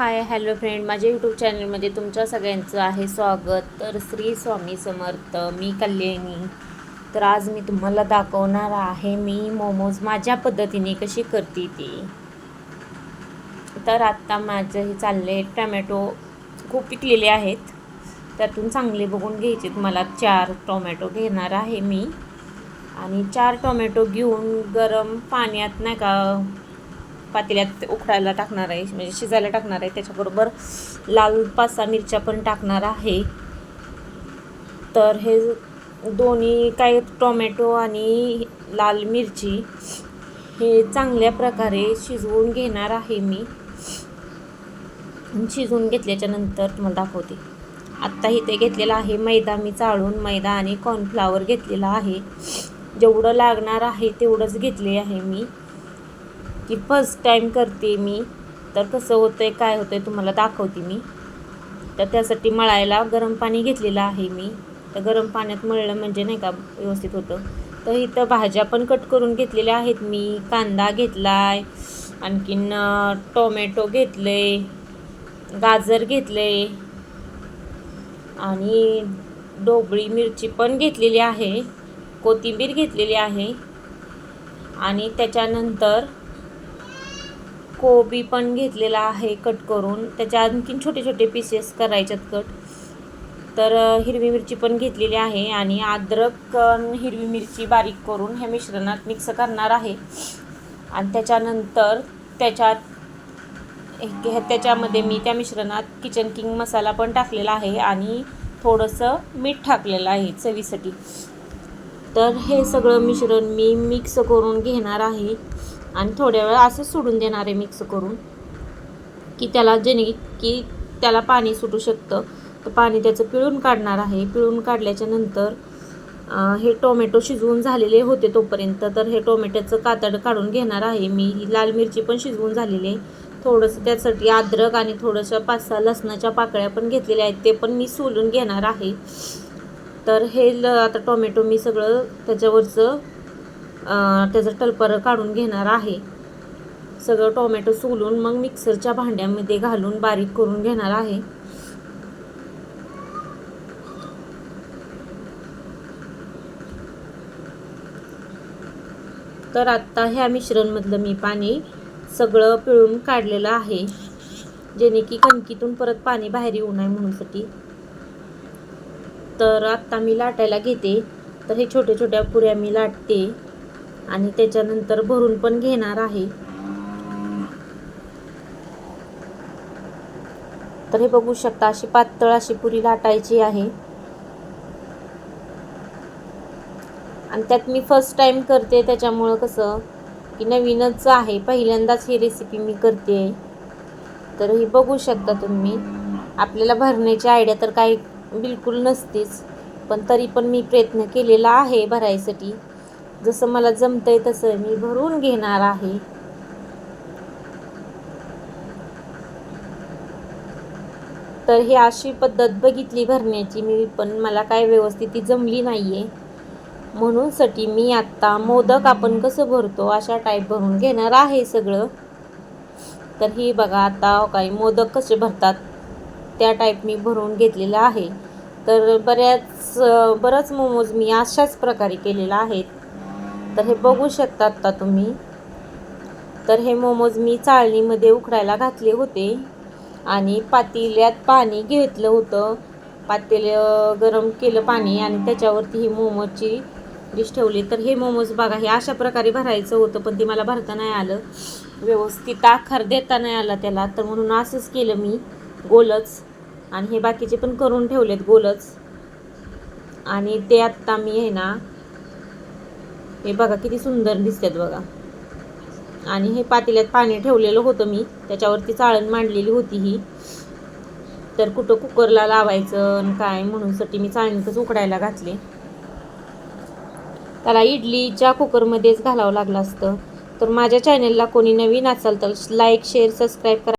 Hi hello friend. माझ्या YouTube चॅनलमध्ये तुमच्या सगळ्यांचं आहे स्वागत. तर श्री स्वामी समर्थ मी कल्याणी. तर आज मी तुम्हाला दाखवणार आहे मी मोमोज माझ्या पद्धतीने कशी करते ती. तर आत्ता माझं हे चालले टमॅटो खूप पिकलेले आहेत. त्यातून चांगले बघून घ्यायचे मला चार टोमॅटो घेणार आहे मी. आणि चार टोमॅटो घेऊन गरम पाण्यात नाही का पातेल्यात उकडायला टाकणार आहे म्हणजे शिजायला टाकणार आहे. त्याच्याबरोबर लाल पाच मिरच्या पण टाकणार आहे. तर हे दोन्ही काय टोमॅटो आणि लाल मिरची हे चांगल्या प्रकारे शिजवून घेणार आहे मी. शिजवून घेतल्याच्या नंतर तुम्हाला दाखवते. आत्ता इथे घेतलेला आहे मैदा मी चाळून मैदा आणि कॉर्नफ्लावर घेतलेला आहे. जेवढं लागणार आहे तेवढंच घेतले आहे मी. की फर्स्ट टाईम करते मी. तर कसं होतं आहे काय होतं आहे तुम्हाला दाखवते मी. तर त्यासाठी मळायला गरम पाणी घेतलेलं आहे मी. तर गरम पाण्यात मळलं म्हणजे नाही का व्यवस्थित होतं. तर इथं भाज्या पण कट करून घेतलेल्या आहेत मी. कांदा घेतला आहे आणखीन टोमॅटो घेतले गाजर घेतले आणि डोबळी मिरची पण घेतलेली आहे. कोथिंबीर घेतलेली आहे. आणि त्याच्यानंतर कोबी पण घेतलेला आहे कट करून. त्याच्या आणखीन छोटे छोटे पीसेस करायच्यात कट. तर हिरवी मिरची पण घेतलेली आहे आणि अद्रक हिरवी मिरची बारीक करून ह्या मिश्रणात मिक्स करणार आहे. आणि त्याच्यानंतर त्याच्यात त्याच्यामध्ये मी त्या मिश्रणात किचन किंग मसाला पण टाकलेला आहे आणि थोडंसं मीठ टाकलेलं आहे चवीसाठी. तर हे सगळं मिश्रण मी मिक्स करून घेणार आहे. आणि थोड्या वेळ असं सोडून देणार आहे मिक्स करून. की त्याला जेणे की त्याला पाणी सुटू शकतं. तर पाणी त्याचं पिळून काढणार आहे. पिळून काढल्याच्या नंतर हे टोमॅटो शिजवून झालेले होते तोपर्यंत. तर हे टोमॅटोचं कातड काढून घेणार आहे मी. लाल मिरची पण शिजवून झालेली आहे. थोडंसं त्यासाठी अद्रक आणि थोडंसं पाच सहा लसणाच्या पाकळ्या पण घेतलेल्या आहेत. ते पण मी सोलून घेणार आहे. तर हे ल आता टोमॅटो मी सगळं त्याच्यावरचं त्याचं टलपर काढून घेणार आहे. सगळं टोमॅटो सोलून मग मिक्सरच्या भांड्यामध्ये घालून बारीक करून घेणार आहे. तर आत्ता ह्या मिश्रणमधलं मी पाणी सगळं पिळून काढलेलं आहे. जेणे की कणकीतून परत पाणी बाहेर येऊ नये म्हणूनसाठी तर आत्ता मी लाटायला घेते. तर हे छोट्या छोट्या पुऱ्या मी लाटते. आणि त्याच्यानंतर भरून पण घेणार आहे. तर हे बघू शकता अशी पातळ अशी पुरी लाटायची आहे. आणि त्यात मी फर्स्ट टाइम करते त्याच्यामुळं कसं की नवीनच आहे. पहिल्यांदाच ही रेसिपी मी करते. तर ही बघू शकता तुम्ही. आपल्याला भरण्याची आयडिया तर काही बिलकुल नसतीच पण तरी पण मी प्रयत्न केलेला आहे भरायसाठी. जसं मला जमतंय तसं मी भरून घेणार आहे. तर ही अशी पद्धत बघितली भरण्याची मी पण मला काय व्यवस्थित ती जमली नाही आहे म्हणूनसाठी मी आत्ता मोदक आपण कसं भरतो अशा टाईप भरून घेणार आहे सगळं. तर ही बघा आता काही मोदक कसे भरतात त्या टाईप मी भरून घेतलेलं आहे. तर बऱ्याच बरंच मोमोज मी अशाच प्रकारे केलेला आहेत. तर हे बघू शकता आत्ता तुम्ही. तर हे मोमोज मी चाळणीमध्ये उकडायला घातले होते. आणि पातेल्यात पाणी घेतलं होतं. पातेलं गरम केलं पाणी आणि त्याच्यावरती ही मोमोजची डिश ठेवली. तर हे मोमोज बघा हे अशा प्रकारे भरायचं होतं पण ते मला भरता नाही आलं. व्यवस्थित आकार देता नाही आला त्याला. तर म्हणून असंच केलं मी गोलच. आणि हे बाकीचे पण करून ठेवलेत गोलच. आणि ते आत्ता मी आहे ना हे बघा किती सुंदर दिसतात बघा. आणि हे पातेल्यात पाणी ठेवलेलं होतं मी. त्याच्यावरती चाळण मांडलेली होती ही. तर कुठं कुकरला लावायचं आणि काय म्हणूनसाठी मी चाळणीतच उकडायला घातले. त्याला इडलीच्या कुकरमध्येच घालावं लागलं असतं. तर माझ्या चॅनलला कोणी नवीन असाल तर लाईक शेअर सबस्क्राईब करा.